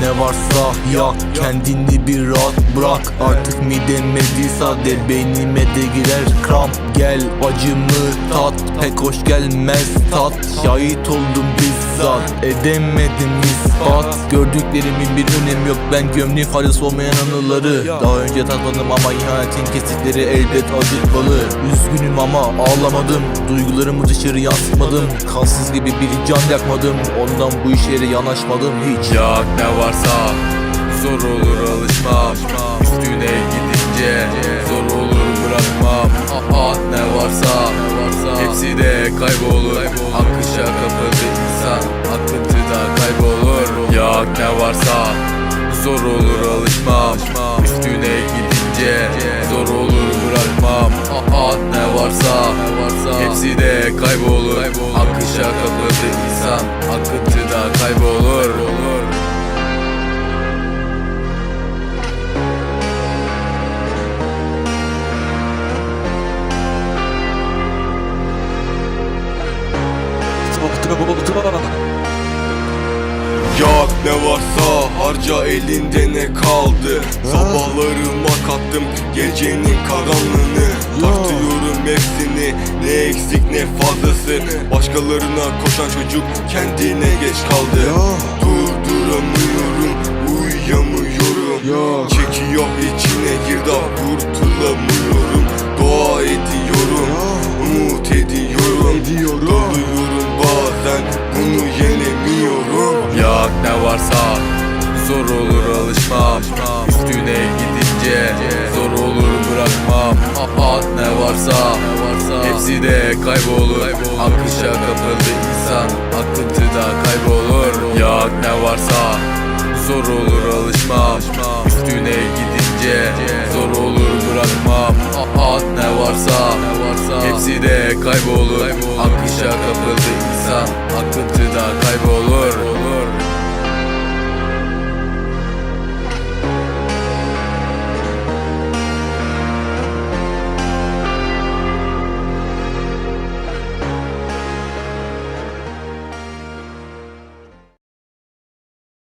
ne varsa yak Kendini bir rahat bırak. Artık mideme değil sade beynime de girer. Kram Gel acımı tat. Pek hoş gelmez tat. Şahit oldum bizzat edemedim ispat. Gördüklerimin bir önemi yok ben gömleğim faydası olmayan anıları. Daha önce tatmadım ama ihanetin kesitleri elbet acıtmalı. Üzgünüm ama ağlamadım Duygularımı dışarı yansıtmadım. Kansız gibi bir can yakmadım Ondan bu işlere yanaşmadım hiç. Yak ne varsa Zor olur alışmam. Üstüne gidince Zor olur bırakmam. Ah ne varsa Hepsi de kaybolur. Akışa kapıldı insan Akıntıda kaybolur. Yak ne varsa Zor olur alışmam. Üstüne gidince Zor olur bırakmam. Ah ne varsa Hepsi de kaybolur. Akışa kapıldı insan. Akıntıda kaybolur Yak ne varsa harca elinde ne kaldı? Sabahlarıma kattım gecenin karanlığını. Tartıyorum hepsini ne eksik ne fazlası. Başkalarına koşan çocuk kendine geç kaldı. Durduramıyorum uyuyamıyorum. Çekiyor içine girdap kurtulamıyorum. Dua ediyorum umut ediyorum. Doluyorum bazen bunu yenemiyorum. Yak ne varsa Zor olur alışmam. Üstüne gidince Zor olur bırakmam. Ah ne varsa Hepsi de kaybolur. Akışa kapıldı insan Akıntıda kaybolur. Yak ne varsa Zor olur alışmam. Üstüne gidince Zor olur bırakmam. Ah ne varsa Hepsi de kaybolur. Akışa kapıldı insan Akıntıda kaybolur